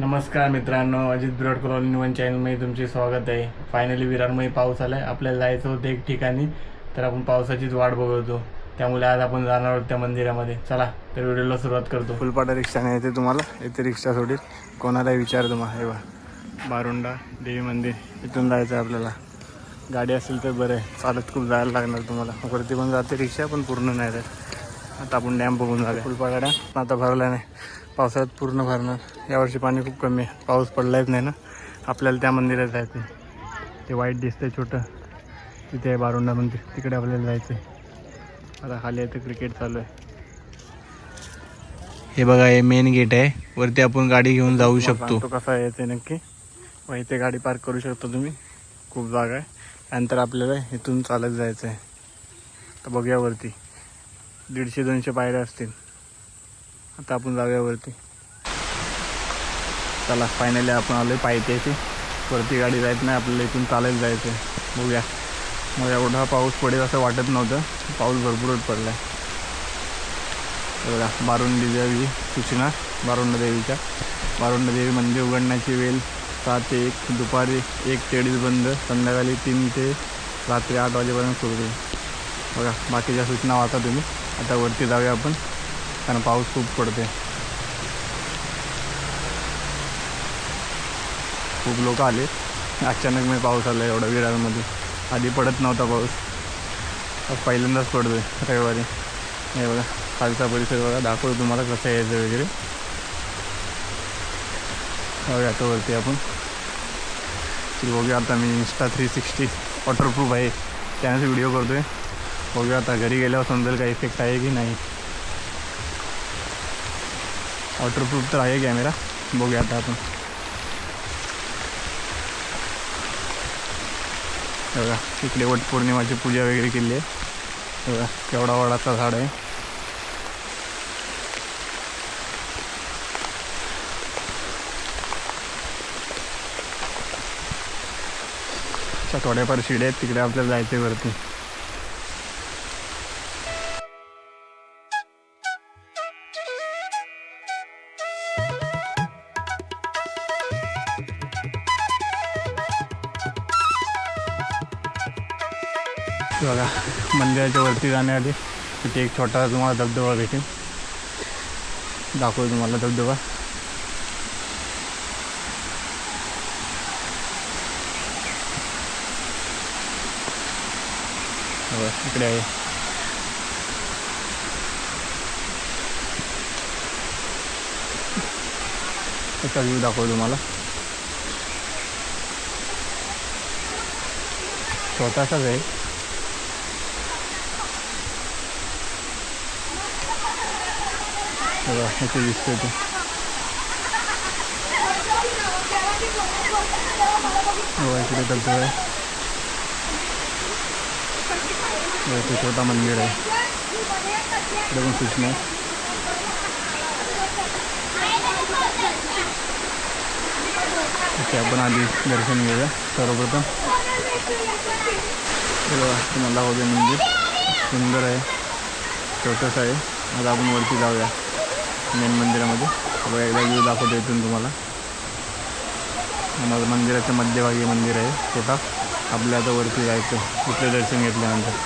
नमस्कार मित्रांनो अजित बिराट colony one चॅनलमध्ये तुमचे स्वागत आहे. फायनली विरारमध्ये पाऊस आलाय. आपल्याला जायचं होतं एक ठिकाणी तर आपण पावसाचीच वाट बघतो. त्यामुळे आज आपण जाणार आहोत त्या मंदिरामध्ये. चला तर व्हिडिओला सुरुवात करतो. फुलपाटा रिक्षाने येते तुम्हाला? येते रिक्षा सोडील कोणालाही विचार तुम्हाला हे बा बारुंडा देवी मंदिर. इथून जायचं आहे आपल्याला. गाडी असेल तर बरं आहे. चालत खूप जायला लागणार तुम्हाला. वरती पण जाते रिक्षा पण पूर्ण नाही जात. आता आपण डॅम बघून जाऊया. फुलपाटा डॅम. आता भरला नाही. पावसाळ्यात पूर्ण भरणार. यावर्षी पाणी खूप कमी आहे. पाऊस पडलाच नाही ना? आपल्याला त्या मंदिरात जायचं आहे. ते वाईट दिसतंय छोटं. तिथे आहे बारुंडा मंदिर. तिकडे आपल्याला जायचं आहे आता खाली आहे क्रिकेट चालू आहे. हे बघा हे मेन गेट आहे. वरती आपण गाडी घेऊन जाऊ शकतो. कसा यायचं नक्की. व इथे गाडी पार्क करू शकता तुम्ही. खूप जागा आहे. त्यानंतर आपल्याला इथून चालत जायचं आहे तर बघूया वरती. दीडशे दोनशे पायऱ्या असतील. आता आपण जाऊया वरती. चला फायनली आपण आलो आहे पायथ्याची वरती गाडी जायत नाही आपल्याला इथून चालत जायचं आहे बघूया. मग एवढा पाऊस पडेल असं वाटत नव्हतं. पाऊस भरपूरच पडला आहे बघा बारुंडी देवी सूचना बारुंड देवीच्या. बारुंड देवी मंदिर उघडण्याची वेळ सात ते एक. दुपारी एक ते अडीच बंद. संध्याकाळी तीन ते रात्री आठ वाजेपर्यंत सुरू होईल. बघा बाकीच्या सूचना वाचा तुम्ही. आता वरती जाऊया आपण. कारण पाऊस खूप पडते खूप लोक आले. अचानक मी पाऊस आला एवढा विरारमध्ये. आधी पडत नव्हता पाऊस. पहिल्यांदाच पडतो आहे रविवारी. हे बघा खालचा परिसर बघा दाखवतो तुम्हाला कसं यायचं वगैरे. बघा आता वरती आपण. बघूया आता मी इंस्टा थ्री सिक्स्टी वॉटरप्रूफ आहे. त्यानेच व्हिडिओ करतो आहे बघूया आता घरी गेल्यावर समजेल काही इफेक्ट आहे की नाही. वॉटरप्रूफ तर आहे कॅमेरा बघूया आता आपण. बघा इकडे वट पौर्णिमाची पूजा वगैरे केली आहे. बघा केवढा वडाचा झाड आहे. अच्छा थोड्याफार शिड्या आहेत तिकडे आपल्याला जायचं वरती. बघा मंदिराच्या वरती जाण्याआधी तिथे एक छोटा तुम्हाला धबधबा भेटेल. दाखवतो तुम्हाला धबधबा. इकडे आहे. त्याचा व्ह्यू दाखवतो तुम्हाला. छोटासाच आहे. बघा इथे दिसतोय तो हो इकडे धबधबा आहे इथे छोटा मंदिर आहे इकडे पण सूचना आहे इथे आपण आधी दर्शन घेऊया सर्वप्रथम हे बघा तुम्हाला दाखवते मंदिर सुंदर आहे छोटंसं आहे आता आपण वरती जाऊया मेन मंदिरामध्ये. बघा एकदा व्ह्यू दाखवतो इथून तुम्हाला. आणि मंदिराच्या मध्यभागी मंदिर आहे. छोटा आपल्या आता वरती जायचं. इथलं दर्शन घेतल्यानंतर.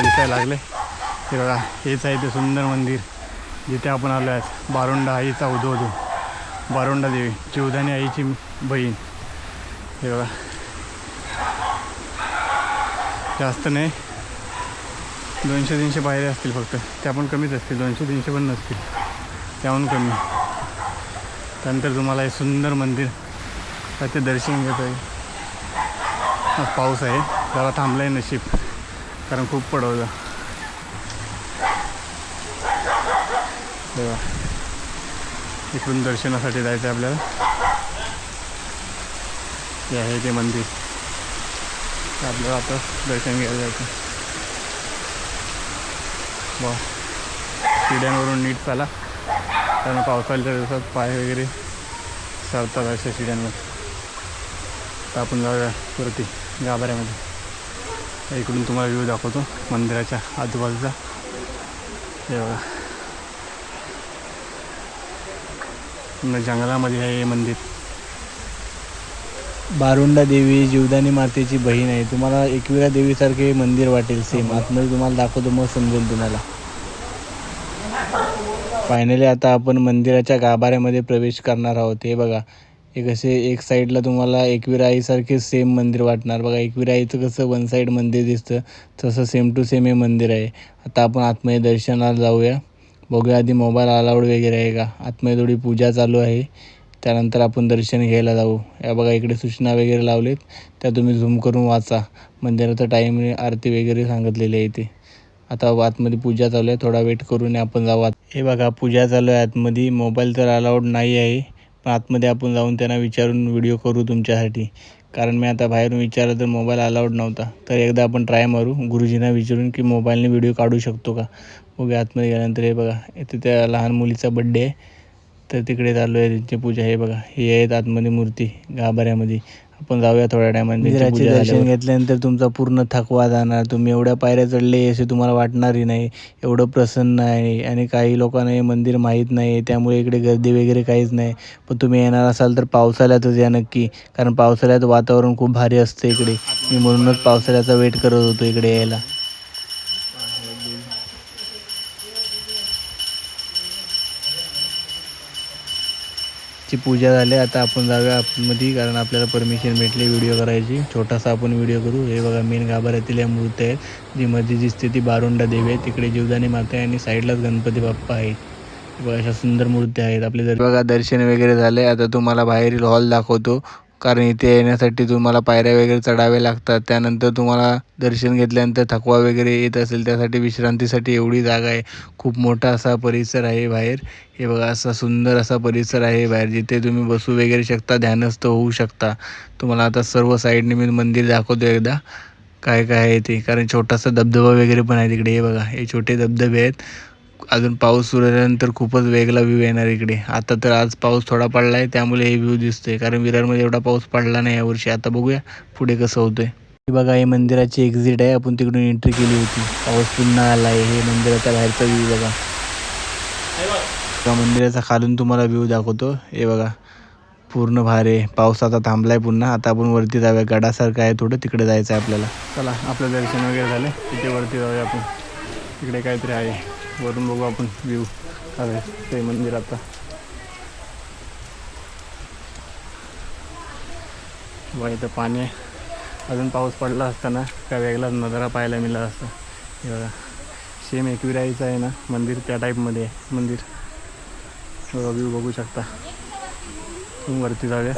आता दिसायला लागले. हे बघा हेच आहे ते सुंदर मंदिर जिथे आपण आलो आहेत. बारोंडा आईचा उदो बारोंडा देवी चिवधानी आईची बहीण. हे बघा. जास्त नाही. दोनशे तीनशे बाहेर असतील फक्त. त्या पण कमीच असतील. दोनशे तीनशे पण नसतील. त्याहून कमी. त्यानंतर तुम्हाला हे सुंदर मंदिर. त्याचे दर्शन घेत आहे पाऊस आहे. जरा थांबलं आहे नशीब. कारण खूप पडवलं. तेव्हा इकडून दर्शनासाठी जायचं आहे आपल्याला. हे आहे ते मंदिर. ते आपल्याला आता दर्शन घ्यायला जायचं वा शिड्यांवरून नीट चाला. कारण पावसाळ्याच्या दिवसात पाय वगैरे सरतात अशा शिड्यांवर. तर आपण जाऊया वरती गाभाऱ्यामध्ये. इकडून तुम्हाला व्ह्यू दाखवतो मंदिराच्या आजूबाजूचा. हे बघा. जंगलामध्ये आहे हे मंदिर. बारुंडा देवी जीवदानी मातेची बहीण आहे. तुम्हाला एकविरा देवीसारखे मंदिर वाटेल सेम आतमध्ये तुम्हाला दाखवतो मग समजेल तुम्हाला. फायनली आता आपण मंदिराच्या गाभाऱ्यामध्ये प्रवेश करणार आहोत. हे बघा. एक असे एक साईडला तुम्हाला एकविराईसारखे सेम मंदिर वाटणार. बघा एकविराईचं कसं वन साईड मंदिर दिसतं तसं सेम टू सेम हे मंदिर आहे. आता आपण आतमध्ये दर्शनाला जाऊया. बघूया आधी मोबाईल अलाउड वगैरे आहे का? आतमध्ये थोडी पूजा चालू आहे. त्यानंतर आपण दर्शन घ्यायला जाऊ. या बघा इकडे सूचना वगैरे लावलेत. त्या तुम्ही झूम करून वाचा. मंदिराचा टाईम आरती वगैरे सांगितलेली आहे इथे. आता आतमध्ये पूजा चालू आहे. थोडा वेट करून आपण जाऊ आत हे बघा पूजा चालू आहे आतमध्ये. मोबाईल तर अलाउड नाही आहे. पण आतमध्ये आपण जाऊन त्यांना विचारून व्हिडिओ करू तुमच्यासाठी. कारण मी आता बाहेरून विचारलं तर मोबाईल अलाउड नव्हता. तर एकदा आपण ट्राय मारू. गुरुजींना विचारून की मोबाईलने व्हिडिओ काढू शकतो का? बघूया आतमध्ये गेल्यानंतर हे बघा. इथे त्या लहान मुलीचा बड्डे आहे. तर तिकडे चालू आहे त्यांची पूजा. हे बघा. हे आहेत आतमध्ये मूर्ती. गाभाऱ्यामध्ये. आपण जाऊया थोड्या टायमाने दर्शन घेतल्यानंतर तुमचा पूर्ण थकवा जाणार तुम्ही एवढ्या पायऱ्या चढले असे तुम्हाला वाटणारही नाही एवढं प्रसन्न आहे आणि काही लोकांना हे मंदिर माहीत नाही त्यामुळे इकडे गर्दी वगैरे काहीच नाही. पण तुम्ही येणार असाल तर पावसाळ्यातच या नक्की कारण पावसाळ्यात वातावरण खूप भारी असतं इकडे. मी म्हणूनच पावसाळ्याचा वेट करत होतो इकडे यायला. ची पूजा झाली आता आपण जाऊया आतमध्ये कारण आपल्याला परमिशन भेटली व्हिडिओ करायची. छोटासा आपण व्हिडिओ करू. हे बघा मेन गाभाऱ्यातील या मूर्ती आहेत. जी मध्ये दिसते ती बारुंडा देवी आहे. तिकडे जीवदानी माता आहे आणि साईडलाच गणपती बाप्पा आहेत. बघा अशा सुंदर मूर्ती आहेत. आपले जर बघा दर्शन वगैरे झाले आता तुम्हाला बाहेरील हॉल दाखवतो. कारण इथे येण्यासाठी तुम्हाला पायऱ्या वगैरे चढावे लागतात. त्यानंतर तुम्हाला दर्शन घेतल्यानंतर थकवा वगैरे येत असेल त्यासाठी विश्रांतीसाठी एवढी जागा आहे. खूप मोठा असा परिसर आहे बाहेर. हे बघा असा सुंदर असा परिसर आहे बाहेर जिथे तुम्ही बसू वगैरे शकता ध्यानस्थ होऊ शकता. तुम्हाला आता सर्व साईडने मी मंदिर दाखवतो एकदा. काय काय आहे ते? कारण छोटासा धबधबा वगैरे पण आहे तिकडे हे बघा. हे छोटे धबधबे आहेत. अजून पाऊस सुरू झाल्यानंतर खूपच वेगळा व्ह्यू येणार इकडे. आता तर आज पाऊस थोडा पडला आहे त्यामुळे हे व्ह्यू दिसतोय. कारण विरारमध्ये एवढा पाऊस पडला नाही यावर्षी आता बघूया पुढे कसं होतंय. हे बघा हे मंदिराची एक्झिट आहे. आपण तिकडून एंट्री केली होती. पाऊस पुन्हा आला आहे हे मंदिराचा बाहेरचा व्ह्यू बघा. त्या मंदिराचा खालून तुम्हाला व्ह्यू दाखवतो. हे बघा पूर्ण भारे पाऊस आता थांबलाय पुन्हा. आता आपण वरती जाऊया. गडासारखं आहे थोडं. तिकडे जायचं आहे आपल्याला. चला आपलं दर्शन वगैरे झालं. तिथे वरती जाऊया आपण. तिकडे काहीतरी आहे. वरून बघू आपण व्ह्यू अरे आहे ते मंदिर आता. वा इथं पाणी आहे. अजून पाऊस पडला असताना काय वेगळाच नजारा पाहायला मिळाला असता. हे बघा सेम एकविराईचं आहे ना मंदिर त्या टाईपमध्ये आहे. मंदिर. बघा व्ह्यू बघू शकता. वरती जाऊया.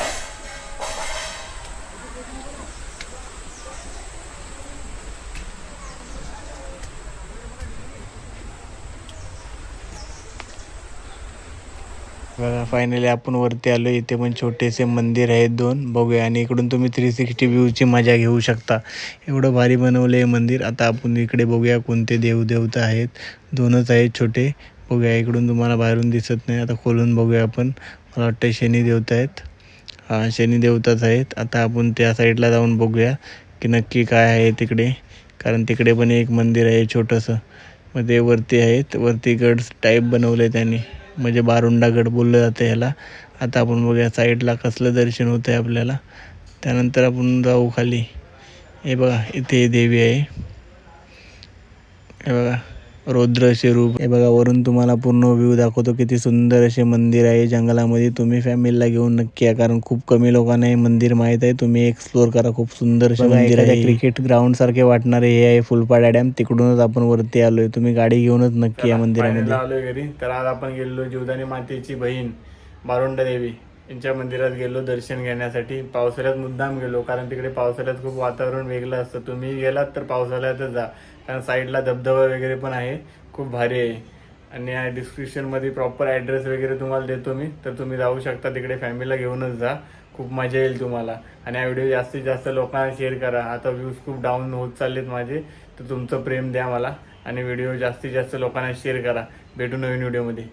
बघा फायनली आपण वरती आलो इथे पण छोटेसे मंदिर आहेत दोन. बघूया. आणि इकडून तुम्ही थ्री सिक्स्टी व्ह्यूची मजा घेऊ शकता. एवढं भारी बनवलं आहे मंदिर. आता आपण इकडे बघूया कोणते देवदेवता आहेत. दोनच आहेत छोटे. बघूया इकडून तुम्हाला बाहेरून दिसत नाही. आता खोलून बघूया आपण. मला वाटतं शनी देवता आहेत. हां शनी देवताच आहेत. आता आपण त्या साईडला जाऊन बघूया की नक्की काय आहे तिकडे. कारण तिकडे पण एक मंदिर आहे छोटंसं. मग ते वरती आहेत. वरती गड टाईप बनवलं आहे त्यांनी. म्हणजे बारुंडागड बोललं जातं ह्याला आता आपण बघूया साईडला कसलं दर्शन होतं आहे आपल्याला. त्यानंतर आपण जाऊ खाली. हे बघा इथे देवी आहे. हे बघा. रौद्र असे रूप. हे बघा वरून तुम्हाला पूर्ण व्ह्यू दाखवतो किती सुंदर असे मंदिर आहे. जंगलामध्ये तुम्ही फॅमिलीला घेऊन नक्की या कारण खूप कमी लोकांना हे मंदिर माहीत आहे. तुम्ही एक्सप्लोर करा. खूप सुंदर असे मंदिर आहे. क्रिकेट ग्राउंड सारखे वाटणारे हे आहे फुलपाडा डॅम तिकडूनच आपण वरती आलोय. तुम्ही गाडी घेऊनच नक्की या मंदिरामध्ये. आलोय घरी. तर आज आपण गेलो जीवदानी मातेची बहीण बारोंडा देवी. यांच्या मंदिरात गेलो दर्शन घेण्यासाठी. पावसाळ्यात मुद्दाम गेलो कारण तिकडे पावसाळ्यात खूप वातावरण वेगळं असतं. तुम्ही गेलात तर पावसाळ्यातच जा. कारण साईडला धबधबा वगैरे पण आहे. खूप भारी आहे. आणि या डिस्क्रिप्शनमध्ये प्रॉपर ॲड्रेस वगैरे तुम्हाला देतो मी. तर तुम्ही जाऊ शकता तिकडे. फॅमिलीला घेऊनच जा. खूप मजा येईल तुम्हाला. आणि हा व्हिडिओ जास्तीत जास्त लोकांना शेअर करा. आता व्ह्यूज खूप डाऊन होत चाललेत माझे. तर तुमचं प्रेम द्या मला. आणि व्हिडिओ जास्तीत जास्त लोकांना शेअर करा. भेटू नवीन व्हिडिओमध्ये